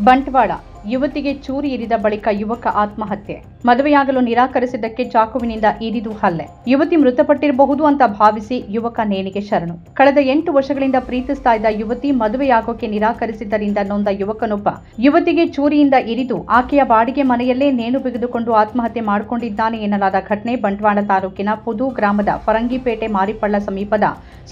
ಬಂಟ್ವಾಳ ಯುವತಿಗೆ ಚೂರಿ ಇರಿದ ಬಳಿಕ ಯುವಕ ಆತ್ಮಹತ್ಯೆ. ಮದುವೆಯಾಗಲು ನಿರಾಕರಿಸಿದ್ದಕ್ಕೆ ಚಾಕುವಿನಿಂದ ಇರಿದು ಹಲ್ಲೆ. ಯುವತಿ ಮೃತಪಟ್ಟಿರಬಹುದು ಅಂತ ಭಾವಿಸಿ ಯುವಕ ನೇಣಿಗೆ ಶರಣು. ಕಳೆದ ಎಂಟು ವರ್ಷಗಳಿಂದ ಪ್ರೀತಿಸ್ತಾ ಇದ್ದ ಯುವತಿ ಮದುವೆಯಾಗೋಕೆ ನಿರಾಕರಿಸಿದ್ದರಿಂದ ನೊಂದ ಯುವಕನೊಬ್ಬ. ಯುವತಿಗೆ ಚೂರಿಯಿಂದ ಇರಿದು ಆಕೆಯ ಬಾಡಿಗೆ ಮನೆಯಲ್ಲೇ ನೇಣು ಬಿಗಿದುಕೊಂಡು ಆತ್ಮಹತ್ಯೆ ಮಾಡಿಕೊಂಡಿದ್ದಾನೆ ಎನ್ನಲಾದ ಘಟನೆ ಬಂಟ್ವಾಳ ತಾಲೂಕಿನ ಪುದು ಗ್ರಾಮದ ಫರಂಗಿಪೇಟೆ ಮಾರಿಪಳ್ಳ ಸಮೀಪದ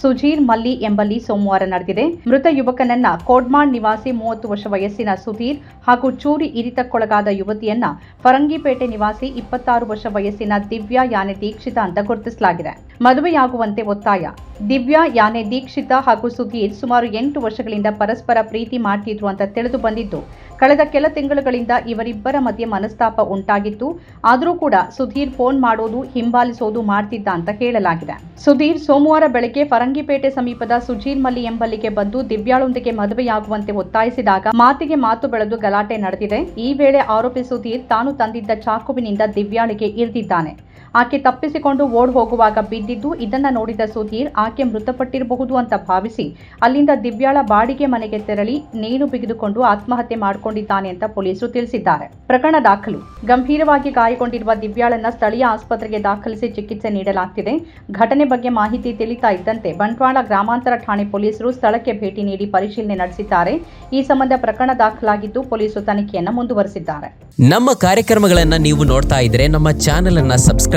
ಸುಜೀರ್ ಮಲ್ಲಿ ಎಂಬಲ್ಲಿ ಸೋಮವಾರ ನಡೆದಿದೆ. ಮೃತ ಯುವಕನನ್ನ ಕೋಡ್ಮಾಡ್ ನಿವಾಸಿ ಮೂವತ್ತು ವರ್ಷ ವಯಸ್ಸಿನ ಸುಧೀರ್ ಹಾಗೂ ಚೂರಿ ಇರಿತಕ್ಕೊಳಗಾದ ಯುವತಿಯನ್ನ ಫರಂಗಿಪೇಟೆ ನಿವಾಸಿ ಇಪ್ಪತ್ತಾರು ವರ್ಷ ವಯಸ್ಸಿನ ದಿವ್ಯಾ ಯಾನೆ ದೀಕ್ಷಿತ ಅಂತ ಗುರುತಿಸಲಾಗಿದೆ. ಮದುವೆಯಾಗುವಂತೆ ಒತ್ತಾಯ. ದಿವ್ಯಾ, ಯಾನೆ, ದೀಕ್ಷಿತ ಹಾಗೂ ಸುಧೀರ್ ಸುಮಾರು ಎಂಟು ವರ್ಷಗಳಿಂದ ಪರಸ್ಪರ ಪ್ರೀತಿ ಮಾಡ್ತಿದ್ರು ಅಂತ ತಿಳಿದು ಬಂದಿದ್ದು. ಕಳೆದ ಕೆಲ ತಿಂಗಳುಗಳಿಂದ ಇವರಿಬ್ಬರ ಮಧ್ಯೆ ಮನಸ್ತಾಪ ಉಂಟಾಗಿತ್ತು. ಆದರೂ ಕೂಡ ಸುಧೀರ್ ಫೋನ್ ಮಾಡೋದು, ಹಿಂಬಾಲಿಸೋದು ಮಾಡ್ತಿದ್ದ ಅಂತ ಹೇಳಲಾಗಿದೆ. ಸುಧೀರ್ ಸೋಮವಾರ ಬೆಳಗ್ಗೆ ಫರಂಗಿಪೇಟೆ ಸಮೀಪದ ಸುಜೀರ್ ಮಲ್ಲಿ ಎಂಬಲ್ಲಿಗೆ ಬಂದು ದಿವ್ಯಾಳೊಂದಿಗೆ ಮದುವೆಯಾಗುವಂತೆ ಒತ್ತಾಯಿಸಿದಾಗ ಮಾತಿಗೆ ಮಾತು ಬೆಳೆದು ಗಲಾಟೆ ನಡೆದಿದೆ. ಈ ವೇಳೆ ಆರೋಪಿ ಸುಧೀರ್ ತಾನು ತಂದಿದ್ದ ಚಾಕುವಿನಿಂದ ದಿವ್ಯಾಳಿಗೆ ಇರಿದಿದ್ದಾನೆ. ಆಕೆ ತಪ್ಪಿಸಿಕೊಂಡು ಓಡ್ ಹೋಗುವಾಗ ಬಿದ್ದಿದ್ದು ಇದನ್ನ ನೋಡಿದ ಸುಧೀರ್, ಆಕೆ ಮೃತಪಟ್ಟಿರಬಹುದು ಅಂತ ಭಾವಿಸಿ, ಅಲ್ಲಿಂದ ದಿವ್ಯಾಳ ಬಾಡಿಗೆ ಮನೆಗೆ ತೆರಳಿ ನೇಣು ಬಿಗಿದುಕೊಂಡು ಆತ್ಮಹತ್ಯೆ ಮಾಡಿಕೊಂಡಿದ್ದಾನೆ ಅಂತ ಪೊಲೀಸರು ತಿಳಿಸಿದ್ದಾರೆ. ಪ್ರಕರಣ ದಾಖಲು. ಗಂಭೀರವಾಗಿ ಗಾಯಗೊಂಡಿರುವ ದಿವ್ಯಾಳನ್ನ ಸ್ಥಳೀಯ ಆಸ್ಪತ್ರೆಗೆ ದಾಖಲಿಸಿ ಚಿಕಿತ್ಸೆ ನೀಡಲಾಗ್ತಿದೆ. ಘಟನೆ ಬಗ್ಗೆ ಮಾಹಿತಿ ತಿಳಿತಾ ಇದ್ದಂತೆ ಬಂಟ್ವಾಳ ಗ್ರಾಮಾಂತರ ಠಾಣೆ ಪೊಲೀಸರು ಸ್ಥಳಕ್ಕೆ ಭೇಟಿ ನೀಡಿ ಪರಿಶೀಲನೆ ನಡೆಸಿದ್ದಾರೆ. ಈ ಸಂಬಂಧ ಪ್ರಕರಣ ದಾಖಲಾಗಿದ್ದು ಪೊಲೀಸರು ತನಿಖೆಯನ್ನು ಮುಂದುವರೆಸಿದ್ದಾರೆ. ನಮ್ಮ ಕಾರ್ಯಕ್ರಮಗಳನ್ನು ನೀವು ನೋಡ್ತಾ ಇದ್ರೆ ನಮ್ಮ ಚಾನೆಲ್ ಅನ್ನ ಸಬ್ಸ್ಕ್ರೈಬ್